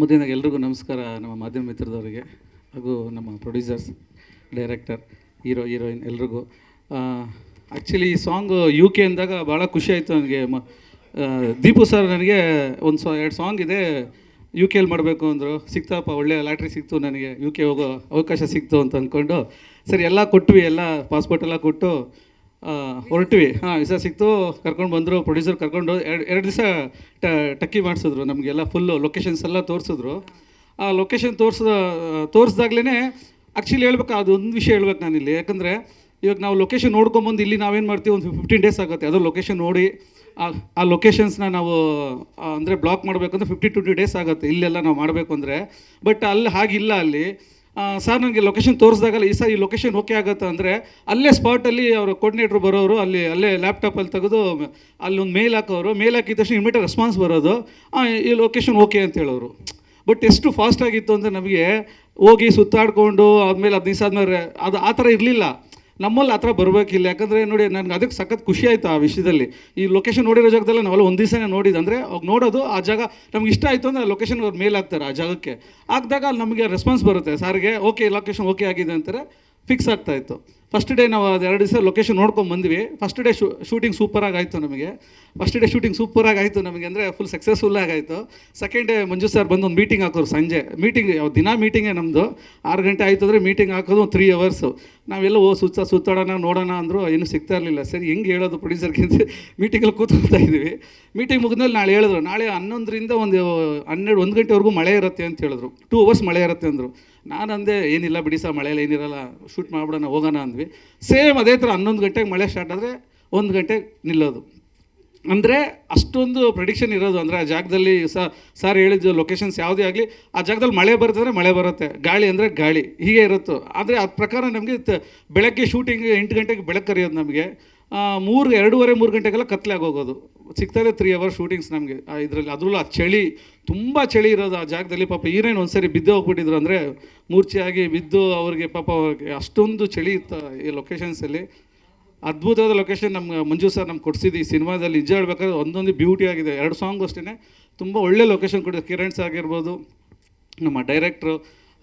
ಮೊದಲಿನಾಗ ಎಲ್ರಿಗೂ ನಮಸ್ಕಾರ. ನಮ್ಮ ಮಾಧ್ಯಮ ಮಿತ್ರದವರಿಗೆ ಹಾಗೂ ನಮ್ಮ ಪ್ರೊಡ್ಯೂಸರ್ಸ್ ಡೈರೆಕ್ಟರ್ ಹೀರೋ ಹೀರೋಯಿನ್ ಎಲ್ರಿಗೂ. ಆ್ಯಕ್ಚುಲಿ ಈ ಸಾಂಗು ಯು ಕೆ ಅಂದಾಗ ಭಾಳ ಖುಷಿ ಆಯಿತು ನನಗೆ. ಮ ದೀಪು ಸರ್ ನನಗೆ ಒಂದು ಸಾ, ಎರಡು ಸಾಂಗ್ ಇದೆ. ಯು ಕೆಲಿ ಮಾಡಬೇಕು ಅಂದರು. ಸಿಕ್ತಪ್ಪ ಒಳ್ಳೆಯ ಲಾಟ್ರಿ ಸಿಕ್ತು ನನಗೆ. ಯು ಕೆ ಹೋಗೋ ಅವಕಾಶ ಸಿಕ್ತು ಅಂತ ಅಂದ್ಕೊಂಡು ಸರಿ, ಎಲ್ಲ ಕೊಟ್ವಿ, ಎಲ್ಲ ಪಾಸ್ಪೋರ್ಟ್ ಎಲ್ಲ ಕೊಟ್ಟು. ಹೊರಟ್ವಿ. ಹಾಂ ವಿಸಾ ಸಿಕ್ತು. ಕರ್ಕೊಂಡು ಬಂದರು ಪ್ರೊಡ್ಯೂಸರ್ ಕರ್ಕೊಂಡು ಎರಡು ಎರಡು ದಿವಸ ಟಕ್ಕಿ ಮಾಡಿಸಿದ್ರು ನಮಗೆಲ್ಲ ಫುಲ್ಲು ಲೊಕೇಶನ್ಸ್ ಎಲ್ಲ ತೋರಿಸಿದ್ರು. ಆ ಲೊಕೇಶನ್ ತೋರಿಸಿದ ತೋರಿಸ್ದಾಗ್ಲೇ ಆ್ಯಕ್ಚುಲಿ ಹೇಳ್ಬೇಕು, ಅದೊಂದು ವಿಷಯ ಹೇಳ್ಬೇಕು ನಾನಿಲ್ಲಿ. ಯಾಕಂದರೆ ಇವಾಗ ನಾವು ಲೊಕೇಶನ್ ನೋಡ್ಕೊಂಬಂದು ಇಲ್ಲಿ ನಾವೇನು ಮಾಡ್ತೀವಿ, ಒಂದು ಫಿಫ್ಟೀನ್ ಡೇಸ್ ಆಗುತ್ತೆ. ಅದು ಲೊಕೇಶನ್ ನೋಡಿ, ಆ ಆ ಲೊಕೇಶನ್ಸ್ನ ನಾವು ಅಂದರೆ ಬ್ಲಾಕ್ ಮಾಡಬೇಕಂದ್ರೆ ಫಿಫ್ಟಿ ಟ್ವೆಂಟಿ ಡೇಸ್ ಆಗುತ್ತೆ. ಇಲ್ಲೆಲ್ಲ ನಾವು ಮಾಡಬೇಕು ಅಂದರೆ. ಬಟ್ ಅಲ್ಲಿ ಹಾಗಿಲ್ಲ ಅಲ್ಲಿ. ಸರ್ ನನಗೆ ಲೊಕೇಶನ್ ತೋರಿಸಿದಾಗಲ್ಲ, ಈ ಸರ್ ಈ ಲೊಕೇಶನ್ ಓಕೆ ಆಗುತ್ತೆ ಅಂದರೆ ಅಲ್ಲೇ ಸ್ಪಾಟಲ್ಲಿ ಅವರು ಕೋರ್ಡಿನೇಟ್ರು ಬರೋರು, ಅಲ್ಲಿ, ಅಲ್ಲೇ ಲ್ಯಾಪ್ಟಾಪಲ್ಲಿ ತೆಗೆದು ಅಲ್ಲೊಂದು ಮೇಲ್ ಹಾಕೋರು. ಮೇಲ್ ಹಾಕಿದ ತಕ್ಷಣ ಇಮಿಡಿಯೇಟ್ ರೆಸ್ಪಾನ್ಸ್ ಬರೋದು. ಈ ಲೊಕೇಶನ್ ಓಕೆ ಅಂತ ಹೇಳೋರು. ಬಟ್ ಎಷ್ಟು ಫಾಸ್ಟಾಗಿತ್ತು ಅಂದರೆ ನಮಗೆ ಹೋಗಿ ಸುತ್ತಾಡಿಕೊಂಡು, ಆದಮೇಲೆ ಹದಿನೈದು ಆದಮೇಲೆ ಅದು ಆ ಥರ ಇರಲಿಲ್ಲ. ನಮ್ಮಲ್ಲಿ ಆ ಥರ ಬರಬೇಕಿಲ್ಲ. ಯಾಕಂದರೆ ನೋಡಿ, ನನಗೆ ಅದಕ್ಕೆ ಸಖತ್ ಖುಷಿ ಆಯಿತು ಆ ವಿಷಯದಲ್ಲಿ. ಈ ಲೊಕೇಶನ್ ನೋಡಿರೋ ಜಾಗದಲ್ಲಿ ನಾವೆಲ್ಲ ಒಂದು ದಿವಸನೇ ನೋಡಿದ್ದು ಅಂದರೆ ಅವಾಗ ನೋಡೋದು, ಆ ಜಾಗ ನಮ್ಗೆ ಇಷ್ಟ ಆಯಿತು ಅಂದರೆ ಲೊಕೇಶನ್ ಅವ್ರು ಮೇಲ್ ಹಾಕ್ತಾರೆ ಆ ಜಾಗಕ್ಕೆ. ಹಾಕಿದಾಗ ನಮಗೆ ರೆಸ್ಪಾನ್ಸ್ ಬರುತ್ತೆ. ಸಾರಿಗೆ ಓಕೆ ಲೊಕೇಶನ್ ಓಕೆ ಆಗಿದೆ ಅಂತಾರೆ. ಫಿಕ್ಸ್ ಆಗ್ತಾ ಇತ್ತು. ಫಸ್ಟ್ ಡೇ ನಾವು ಅದು ಎರಡು ದಿವಸ ಲೊಕೇಶನ್ ನೋಡ್ಕೊಂಡು ಬಂದ್ವಿ. ಫಸ್ಟ್ ಡೇ ಶೂ ಶೂಟಿಂಗ್ ಸೂಪರಾಗಿ ಆಯಿತು ನಮಗೆ. ಫಸ್ಟ್ ಡೇ ಶೂಟಿಂಗ್ ಸೂಪರಾಗಿ ಆಯಿತು ನಮಗೆ ಅಂದರೆ ಫುಲ್ ಸಕ್ಸಸ್ಫುಲ್ ಆಗಾಯಿತು. ಸೆಕೆಂಡ್ ಡೇ ಮಂಜು ಸರ್ ಬಂದು ಒಂದು ಮೀಟಿಂಗ್ ಹಾಕೋರು ಸಂಜೆ. ಮೀಟಿಂಗ್ ದಿನ ಮೀಟಿಂಗೇ ನಮ್ಮದು ಆರು ಗಂಟೆ ಆಯಿತು ಅಂದರೆ ಮೀಟಿಂಗ್ ಹಾಕೋದು ಒಂದು ತ್ರೀ ಅವರ್ಸು ನಾವೆಲ್ಲ, ಓ, ಸುತ್ತ, ಸುತ್ತಾಡೋಣ, ನೋಡೋಣ ಅಂದರು ಏನು ಸಿಗ್ತಾ ಇರಲಿಲ್ಲ. ಸರಿ, ಹೆಂಗೆ ಹೇಳೋದು ಪ್ರೊಡ್ಯೂಸರ್ಗಿಂತ ಮೀಟಿಂಗಲ್ಲಿ ಕೂತ್ಕೊಳ್ತಾ ಇದ್ವಿ. ಮೀಟಿಂಗ್ ಮುಗಿದ್ಮೇಲೆ ನಾಳೆ ಹೇಳಿದ್ರು. ನಾಳೆ ಹನ್ನೊಂದರಿಂದ ಒಂದು, ಹನ್ನೆರಡು, ಒಂದು ಗಂಟೆವರೆಗೂ ಮಳೆ ಇರುತ್ತೆ ಅಂತ ಹೇಳಿದ್ರು. ಟೂ ಅವರ್ಸ್ ಮಳೆ ಇರುತ್ತೆ ಅಂದರು. ನಾನು ಅಂದೆ ಏನಿಲ್ಲ ಬಿಡಿ ಸರ್, ಮಳೆಯಲ್ಲಿ ಏನಿರಲ್ಲ ಶೂಟ್ ಮಾಡ್ಬಿಡೋಣ, ಹೋಗೋಣ ಅಂದ್ವಿ. ಸೇಮ್ ಅದೇ ಥರ ಹನ್ನೊಂದು ಗಂಟೆಗೆ ಮಳೆ ಸ್ಟಾರ್ಟ್ ಆದರೆ ಒಂದು ಗಂಟೆಗೆ ನಿಲ್ಲೋದು. ಅಂದರೆ ಅಷ್ಟೊಂದು ಪ್ರಿಡಿಕ್ಷನ್ ಇರೋದು. ಅಂದರೆ ಆ ಜಾಗದಲ್ಲಿ ಸರ್ ಹೇಳಿದ್ದು ಲೊಕೇಶನ್ಸ್ ಯಾವುದೇ ಆಗಲಿ, ಆ ಜಾಗದಲ್ಲಿ ಮಳೆ ಬರುತ್ತೆ ಅಂದರೆ ಮಳೆ ಬರುತ್ತೆ. ಗಾಳಿ ಅಂದರೆ ಗಾಳಿ, ಹೀಗೆ ಇರುತ್ತೋ. ಆದರೆ ಆ ಪ್ರಕಾರ ನಮಗೆ ಬೆಳಗ್ಗೆ ಶೂಟಿಂಗ್ ಎಂಟು ಗಂಟೆಗೆ ಬೆಳಕು ಕರೆಯೋದು ನಮಗೆ. ಮೂರು, ಎರಡೂವರೆ, ಮೂರು ಗಂಟೆಗೆಲ್ಲ ಕತ್ಲೆ ಆಗೋಗೋದು ಸಿಗ್ತದೆ ತ್ರೀ ಅವರ್ ಶೂಟಿಂಗ್ಸ್ ನಮಗೆ. ಇದರಲ್ಲಿ ಅದರಲ್ಲೂ ಆ ಚಳಿ, ತುಂಬ ಚಳಿ ಇರೋದು ಆ ಜಾಗದಲ್ಲಿ. ಪಾಪ ಹೀರೋಯಿನ್ ಒಂದ್ಸರಿ ಬಿದ್ದು ಹೋಗ್ಬಿಟ್ಟಿದ್ರು ಅಂದರೆ ಮೂರ್ಛೆಯಾಗಿ ಬಿದ್ದು ಅವ್ರಿಗೆ ಪಾಪ ಅಷ್ಟೊಂದು ಚಳಿ ಇತ್ತು ಈ ಲೊಕೇಶನ್ಸಲ್ಲಿ ಅದ್ಭುತವಾದ ಲೊಕೇಶನ್ ನಮ್ಗೆ ಮಂಜು ಸರ್ ನಮ್ಗೆ ಕೊಡಿಸಿದ್ದು ಈ ಸಿನಿಮಾದಲ್ಲಿ. ನಿಜ ಹೇಳ್ಬೇಕಾದ್ರೆ ಒಂದೊಂದು ಬ್ಯೂಟಿ ಆಗಿದೆ. ಎರಡು ಸಾಂಗ್ ಅಷ್ಟೇ ತುಂಬ ಒಳ್ಳೆ ಲೊಕೇಶನ್ ಕೊಡಿದೆ ಕಿರಣ್ ಆಗಿರ್ಬೋದು, ನಮ್ಮ ಡೈರೆಕ್ಟ್ರು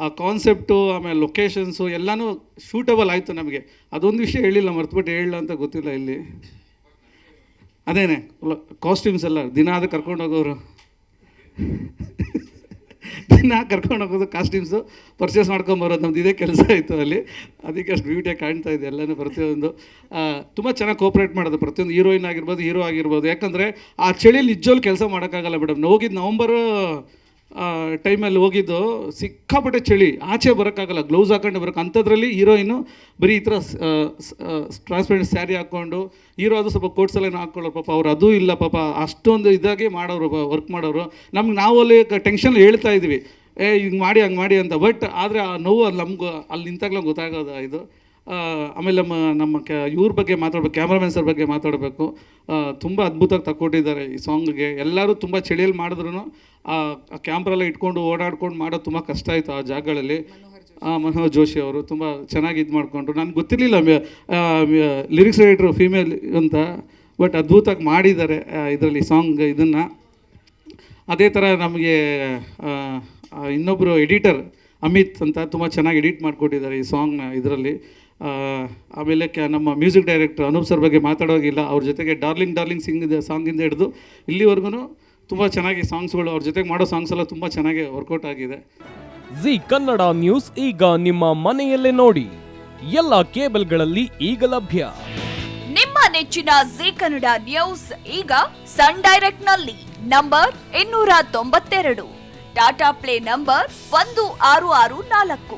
ಆ ಕಾನ್ಸೆಪ್ಟು ಆಮೇಲೆ ಲೊಕೇಶನ್ಸು ಎಲ್ಲನೂ ಶೂಟಬಲ್ ಆಯಿತು ನಮಗೆ. ಅದೊಂದು ವಿಷಯ ಹೇಳಿಲ್ಲ, ಮರ್ತುಬಿಟ್ಟು ಹೇಳಲ್ಲ ಅಂತ ಗೊತ್ತಿಲ್ಲ ಇಲ್ಲಿ. ಅದೇನೆ ಕಾಸ್ಟ್ಯೂಮ್ಸ್ ಎಲ್ಲ, ದಿನ ಅದು ಕರ್ಕೊಂಡು ಹೋಗೋರು. ದಿನ ಕರ್ಕೊಂಡು ಹೋಗೋದು ಕಾಸ್ಟ್ಯೂಮ್ಸು ಪರ್ಚೇಸ್ ಮಾಡ್ಕೊಂಬರೋದು ನಮ್ದು ಇದೇ ಕೆಲಸ ಆಯಿತು ಅಲ್ಲಿ. ಅದಕ್ಕೆ ಅಷ್ಟು ಬ್ಯೂಟಿಯಾಗಿ ಕಾಣ್ತಾ ಇದೆ ಎಲ್ಲನೂ ಪ್ರತಿಯೊಂದು. ತುಂಬ ಚೆನ್ನಾಗಿ ಕೋಪ್ರೇಟ್ ಮಾಡೋದು, ಪ್ರತಿಯೊಂದು ಹೀರೋಯಿನ್ ಆಗಿರ್ಬೋದು ಹೀರೋ ಆಗಿರ್ಬೋದು. ಯಾಕಂದರೆ ಆ ಚಳಿಯಲ್ಲಿ ನಿಜವಲ್ಲಿ ಕೆಲಸ ಮಾಡೋಕ್ಕಾಗಲ್ಲ ಮೇಡಮ್ ಹೋಗಿದ್ದು ನವಂಬರು ಟೈಮಲ್ಲಿ ಹೋಗಿದ್ದು, ಸಿಕ್ಕಾಪಟ್ಟೆ ಚಳಿ. ಆಚೆ ಬರೋಕ್ಕಾಗಲ್ಲ ಗ್ಲೌಸ್ ಹಾಕೊಂಡು ಬರೋಕೆ. ಅಂಥದ್ರಲ್ಲಿ ಹೀರೋಯಿನು ಬರೀ ಈ ಥರ ಟ್ರಾನ್ಸ್ಪರೆಂಟ್ ಸ್ಯಾರಿ ಹಾಕ್ಕೊಂಡು, ಹೀರೋ ಅದು ಸ್ವಲ್ಪ ಕೋಟ್ಸ್ ಎಲ್ಲ ಹಾಕ್ಕೊಳ್ಳೋರು, ಪಾಪ ಅವ್ರು ಅದೂ ಇಲ್ಲ, ಪಾಪ ಅಷ್ಟೊಂದು ಇದಾಗಿ ಮಾಡೋರು ವರ್ಕ್ ಮಾಡೋರು. ನಮ್ಗೆ ನಾವು ಅಲ್ಲಿ ಟೆನ್ಷನ್ ಹೇಳ್ತಾ ಇದ್ವಿ. ಏ, ಹಿಂಗೆ ಮಾಡಿ, ಹಂಗೆ ಮಾಡಿ ಅಂತ. ಬಟ್ ಆದರೆ ಆ ನೋವು ಅಲ್ಲಿ ನಮ್ಗೆ, ಅಲ್ಲಿ ನಿಂತಾಗಲೇ ಗೊತ್ತಾಗೋದು ಇದು. ಆಮೇಲೆ ನಮ್ಮ ನಮ್ಮ ಕ್ಯಾ ಇವ್ರ ಬಗ್ಗೆ ಮಾತಾಡಬೇಕು ಕ್ಯಾಮ್ರಾಮನ್ ಸರ್ ಬಗ್ಗೆ ಮಾತಾಡಬೇಕು. ತುಂಬ ಅದ್ಭುತವಾಗಿ ತಕ್ಕೊಟ್ಟಿದ್ದಾರೆ ಈ ಸಾಂಗ್ಗೆ. ಎಲ್ಲರೂ ತುಂಬ ಚಳಿಯಲ್ಲಿ ಮಾಡಿದ್ರು ಆ ಕ್ಯಾಮ್ರೆಲ್ಲ ಇಟ್ಕೊಂಡು ಓಡಾಡ್ಕೊಂಡು ಮಾಡೋದು ತುಂಬ ಕಷ್ಟ ಆಯಿತು ಆ ಜಾಗಗಳಲ್ಲಿ. ಆ, ಮನೋಹರ್ ಜೋಶಿ ಅವರು ತುಂಬ ಚೆನ್ನಾಗಿ ಇದು ಮಾಡಿಕೊಂಡ್ರು. ನನಗೆ ಗೊತ್ತಿರಲಿಲ್ಲ ಲಿರಿಕ್ಸ್ ರೈಟ್ರು ಫೀಮೇಲ್ ಅಂತ ಬಟ್ ಅದ್ಭುತವಾಗಿ ಮಾಡಿದ್ದಾರೆ ಇದರಲ್ಲಿ ಸಾಂಗ್ ಇದನ್ನು. ಅದೇ ಥರ ನಮಗೆ ಇನ್ನೊಬ್ಬರು ಎಡಿಟರ್ ಅಮಿತ್ ಅಂತ ತುಂಬ ಚೆನ್ನಾಗಿ ಎಡಿಟ್ ಮಾಡಿಕೊಟ್ಟಿದ್ದಾರೆ ಈ ಸಾಂಗ್ನ ಇದರಲ್ಲಿ. ಆಮೇಲೆ ಕ್ಯಾ ನಮ್ಮ ಮ್ಯೂಸಿಕ್ ಡೈರೆಕ್ಟರ್ ಅನೂಪ್ ಸರ್ ಬಗ್ಗೆ ಮಾತಾಡೋಗಿಲ್ಲ ಅವ್ರ ಜೊತೆಗೆ ಡಾರ್ಲಿಂಗ್ ಡಾರ್ಲಿಂಗ್ ಸಿಂಗ್ ಸಾಂಗಿಂದ ಹಿಡಿದು. ಇಲ್ಲಿವರೆಗೂ ತುಂಬ ಚೆನ್ನಾಗಿ ಸಾಂಗ್ಸ್ಗಳು ಅವ್ರ ಜೊತೆಗೆ ಮಾಡೋ ಸಾಂಗ್ಸ್ ಎಲ್ಲ ತುಂಬ ಚೆನ್ನಾಗಿ ವರ್ಕೌಟ್ ಆಗಿದೆ. ಜಿ ಕನ್ನಡ ನ್ಯೂಸ್ ಈಗ ನಿಮ್ಮ ಮನೆಯಲ್ಲೇ ನೋಡಿ. ಎಲ್ಲ ಕೇಬಲ್ಗಳಲ್ಲಿ ಈಗ ಲಭ್ಯ. ನಿಮ್ಮ ನೆಚ್ಚಿನ ಜಿ ಕನ್ನಡ ನ್ಯೂಸ್ ಈಗ ಸನ್ ಡೈರೆಕ್ಟ್ನಲ್ಲಿ ನಂಬರ್ ಇನ್ನೂರ ತೊಂಬತ್ತೆರಡು. ಟಾಟಾ ಪ್ಲೇ ನಂಬರ್ ಒಂದು ಆರು ಆರು ನಾಲ್ಕು.